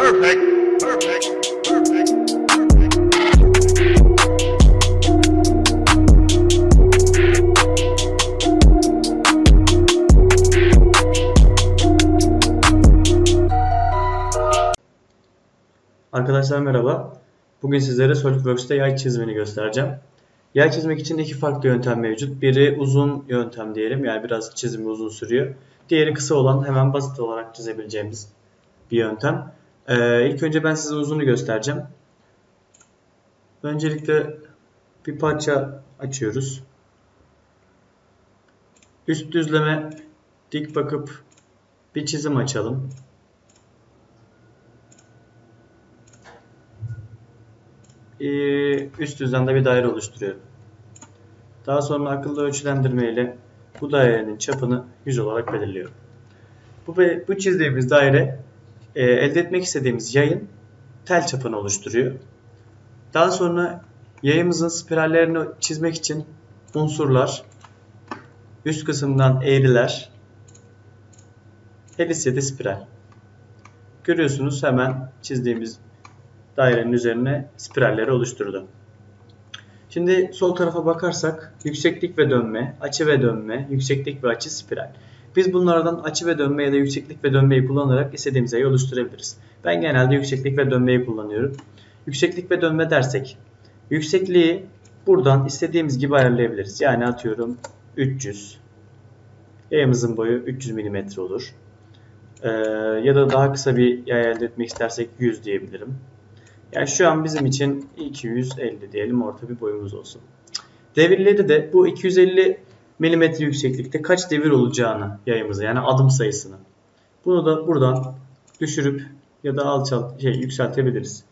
Perfect. Perfect. Arkadaşlar merhaba. Bugün sizlere SolidWorks'te yay çizimini göstereceğim. Yay çizmek için iki farklı yöntem mevcut. Biri uzun yöntem diyelim yani biraz çizimi uzun sürüyor. Diğeri kısa olan hemen basit olarak çizebileceğimiz bir yöntem. Ee, ilk önce ben size uzunu göstereceğim. Öncelikle bir parça açıyoruz. Üst düzleme dik bakıp bir çizim açalım. Ee, üst düzlemde bir daire oluşturuyorum. Daha sonra akıllı ölçülendirme ile bu dairenin çapını 100 olarak belirliyorum. Bu, bu çizdiğimiz daire e, elde etmek istediğimiz yayın tel çapını oluşturuyor. Daha sonra yayımızın spirallerini çizmek için unsurlar, üst kısımdan eğriler, helis ya da spiral. Görüyorsunuz hemen çizdiğimiz dairenin üzerine spiralleri oluşturdu. Şimdi sol tarafa bakarsak yükseklik ve dönme, açı ve dönme, yükseklik ve açı spiral. Biz bunlardan açı ve dönme ya da yükseklik ve dönmeyi kullanarak istediğimiz yayı oluşturabiliriz. Ben genelde yükseklik ve dönmeyi kullanıyorum. Yükseklik ve dönme dersek yüksekliği buradan istediğimiz gibi ayarlayabiliriz. Yani atıyorum 300. Yayımızın boyu 300 mm olur. Ee, ya da daha kısa bir yay elde etmek istersek 100 diyebilirim. Yani şu an bizim için 250 diyelim orta bir boyumuz olsun. Devirleri de bu 250 mm yükseklikte kaç devir olacağını yayımıza yani adım sayısını. Bunu da buradan düşürüp ya da alçalt şey yükseltebiliriz.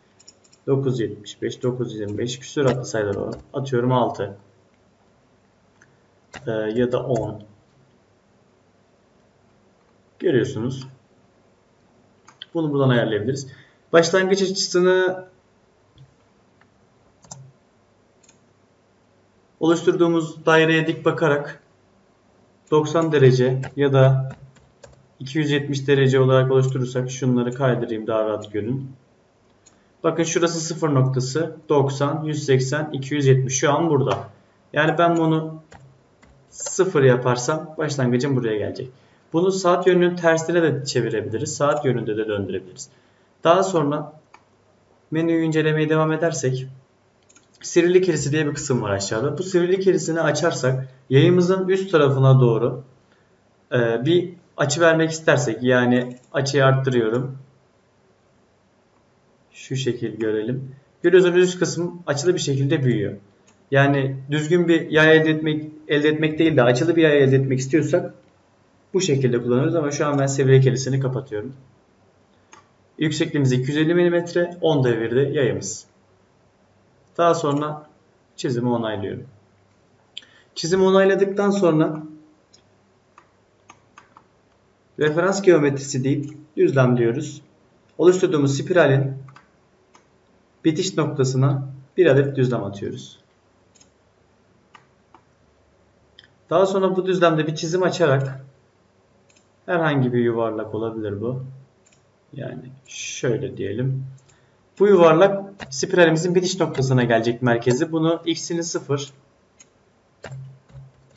975, 925 küsuratlı sayılar var. Atıyorum 6. Ee, ya da 10. Görüyorsunuz. Bunu buradan ayarlayabiliriz. Başlangıç açısını oluşturduğumuz daireye dik bakarak 90 derece ya da 270 derece olarak oluşturursak şunları kaydırayım daha rahat görün. Bakın şurası sıfır noktası 90, 180, 270 şu an burada. Yani ben bunu sıfır yaparsam başlangıcım buraya gelecek. Bunu saat yönünün tersine de çevirebiliriz. Saat yönünde de döndürebiliriz. Daha sonra menüyü incelemeye devam edersek sivrilik kilisi diye bir kısım var aşağıda. Bu sivrilik kilisini açarsak yayımızın üst tarafına doğru e, bir açı vermek istersek yani açıyı arttırıyorum. Şu şekil görelim. Görüyorsunuz üst kısım açılı bir şekilde büyüyor. Yani düzgün bir yay elde etmek elde etmek değil de açılı bir yay elde etmek istiyorsak bu şekilde kullanıyoruz ama şu an ben sivrilik kilisini kapatıyorum. Yüksekliğimiz 250 mm, 10 devirde yayımız. Daha sonra çizimi onaylıyorum. Çizimi onayladıktan sonra referans geometrisi deyip düzlem diyoruz. Oluşturduğumuz spiralin bitiş noktasına bir adet düzlem atıyoruz. Daha sonra bu düzlemde bir çizim açarak herhangi bir yuvarlak olabilir bu. Yani şöyle diyelim. Bu yuvarlak spiralimizin bitiş noktasına gelecek merkezi. Bunu x'ini 0,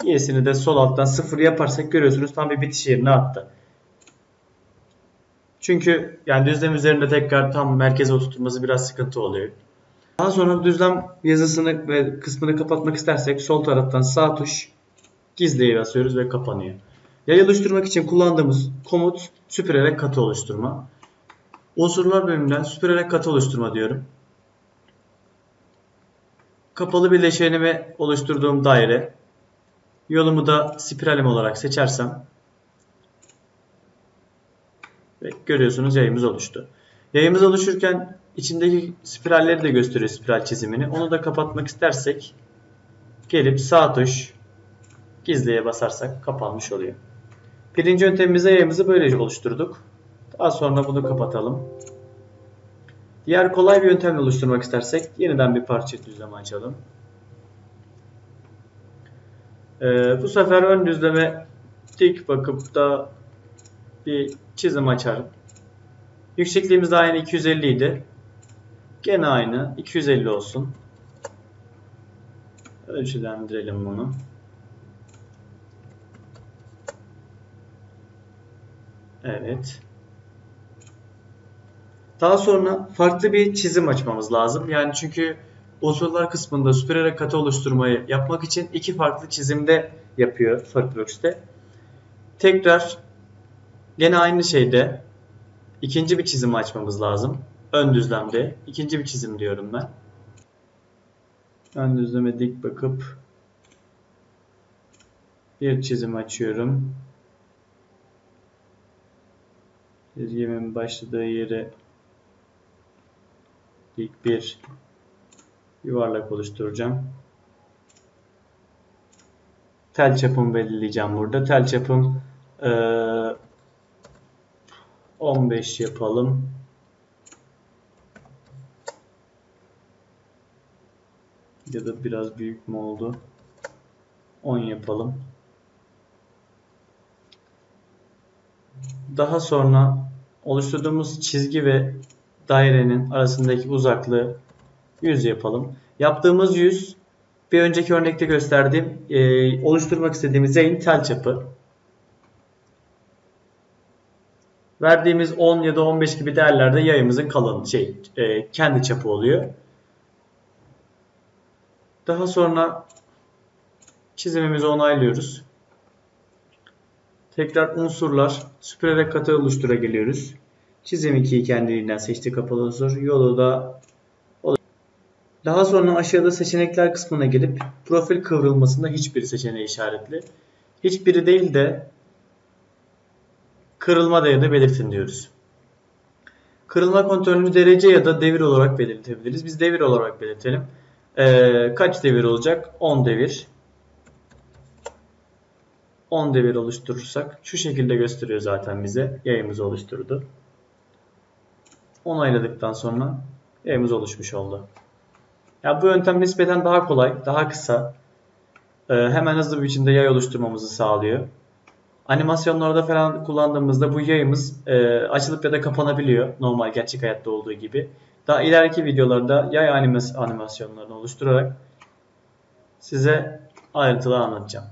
y'sini de sol alttan 0 yaparsak görüyorsunuz tam bir bitiş yerine attı. Çünkü yani düzlem üzerinde tekrar tam merkeze oturtması biraz sıkıntı oluyor. Daha sonra düzlem yazısını ve kısmını kapatmak istersek sol taraftan sağ tuş gizliye basıyoruz ve kapanıyor. Yay oluşturmak için kullandığımız komut süpürerek katı oluşturma. Unsurlar bölümünden süpürerek katı oluşturma diyorum. Kapalı bileşenimi oluşturduğum daire. Yolumu da spiralim olarak seçersem ve görüyorsunuz yayımız oluştu. Yayımız oluşurken içindeki spiralleri de gösteriyor spiral çizimini. Onu da kapatmak istersek gelip sağ tuş gizliye basarsak kapanmış oluyor. Birinci yöntemimizde yayımızı böyle oluşturduk. Daha sonra bunu kapatalım. Diğer kolay bir yöntemle oluşturmak istersek yeniden bir parça düzleme açalım. Ee, bu sefer ön düzleme dik bakıp da bir çizim açarım. Yüksekliğimiz de aynı 250 idi. Gene aynı 250 olsun. Ölçülendirelim bunu. Evet. Daha sonra farklı bir çizim açmamız lazım. Yani çünkü unsurlar kısmında süpürerek katı oluşturmayı yapmak için iki farklı çizimde yapıyor ForkWorks'te. Tekrar gene aynı şeyde ikinci bir çizim açmamız lazım. Ön düzlemde ikinci bir çizim diyorum ben. Ön düzleme dik bakıp bir çizim açıyorum. Çizgimin başladığı yere dik bir yuvarlak oluşturacağım. Tel çapımı belirleyeceğim burada. Tel çapım eee, 15 yapalım. Ya da biraz büyük mü oldu? 10 yapalım. Daha sonra oluşturduğumuz çizgi ve dairenin arasındaki uzaklığı 100 yapalım. Yaptığımız 100 bir önceki örnekte gösterdiğim e, oluşturmak istediğimiz yayın tel çapı. Verdiğimiz 10 ya da 15 gibi değerlerde yayımızın kalın şey e, kendi çapı oluyor. Daha sonra çizimimizi onaylıyoruz. Tekrar unsurlar süpürerek katı oluştura geliyoruz. Çizim 2'yi kendiliğinden seçti kapalı unsur. Yolu da daha sonra aşağıda seçenekler kısmına gelip profil kıvrılmasında hiçbir seçeneği işaretli. Hiçbiri değil de kırılma değerini belirtin diyoruz. Kırılma kontrolünü derece ya da devir olarak belirtebiliriz. Biz devir olarak belirtelim. Ee, kaç devir olacak? 10 devir. 10 devir oluşturursak şu şekilde gösteriyor zaten bize. Yayımızı oluşturdu. Onayladıktan sonra yayımız oluşmuş oldu. Ya bu yöntem nispeten daha kolay, daha kısa. Ee, hemen hızlı bir biçimde yay oluşturmamızı sağlıyor. Animasyonlarda falan kullandığımızda bu yayımız e, açılıp ya da kapanabiliyor. Normal gerçek hayatta olduğu gibi. Daha ileriki videolarda yay animas- animasyonlarını oluşturarak size ayrıntılı anlatacağım.